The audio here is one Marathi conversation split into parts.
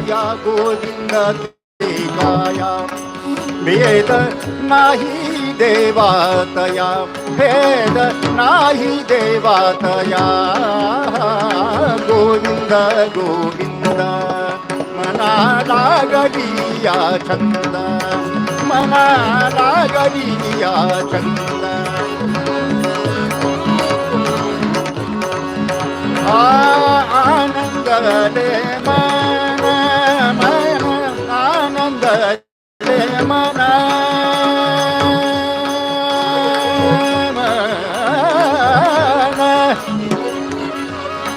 माया गोविंद ते काया भेद नाही देवातया भेद नाही देवातया गोविंद गोविंद मना लागलिया छंद मना लागलिया छंद आनंद दे मन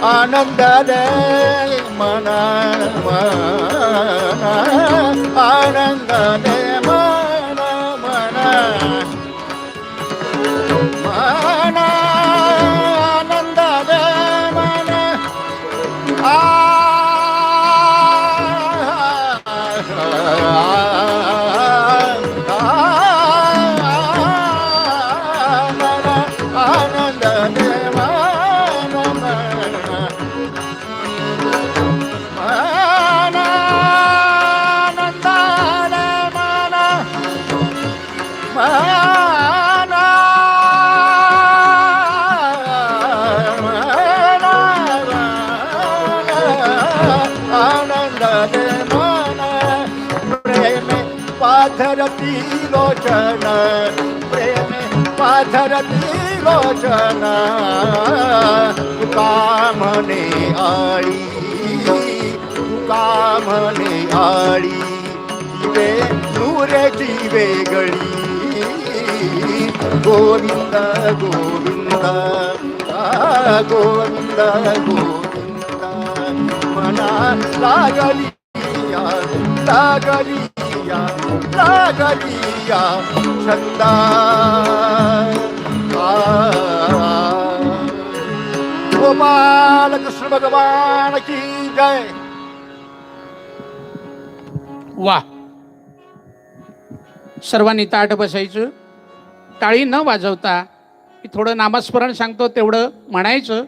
ಆನಂದದ ಮನ ಆನಂದದ પાથરતી લોચન પ્રેમ પાથરતી લોચન કામને આળી કામને આળી રે નૂરેથી વેગળી ગોવિંદ ગોવિંદ ગોવિંદ ગોવિંદ મના લાગલી લાગલી मना छंदा. गोपाल कृष्ण भगवान की जय. वा. सर्वांनी ताट बसायचं. टाळी न वाजवता मी थोडं नामस्मरण सांगतो तेवढं म्हणायचं.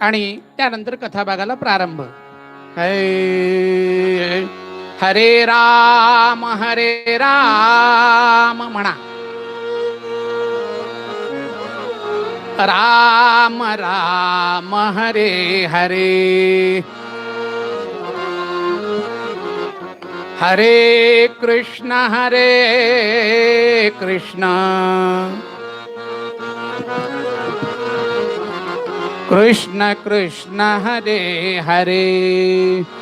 आणि त्यानंतर कथाभागाला प्रारंभ. है- हरे राम हरे राम म्हणा. राम राम हरे हरे. हरे कृष्ण हरे कृष्ण. कृष्ण कृष्ण हरे हरे.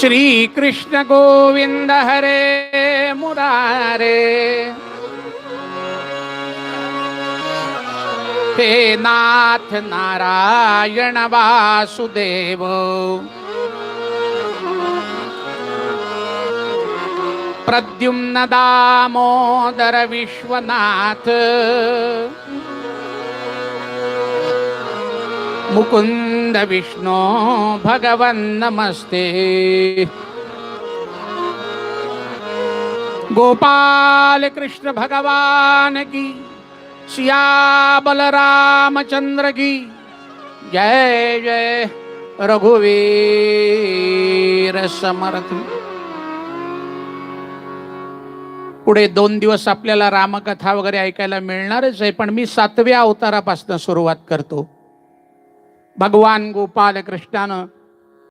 श्री कृष्ण गोविंद हरे मुरारे। हे नाथ नारायण वासुदेव। प्रद्युम्न दामोदर विश्वनाथ। मुकुंद विष्णू भगवन् नमस्ते। गोपाल कृष्ण भगवान की सिया बलरामचंद्र की जय जय रघुवीर समर्थ। पुढे दोन दिवस आपल्याला रामकथा वगैरे ऐकायला मिळणारच आहे पण मी सातव्या अवतारापासून सुरुवात करतो. भगवान गोपाल कृष्णानं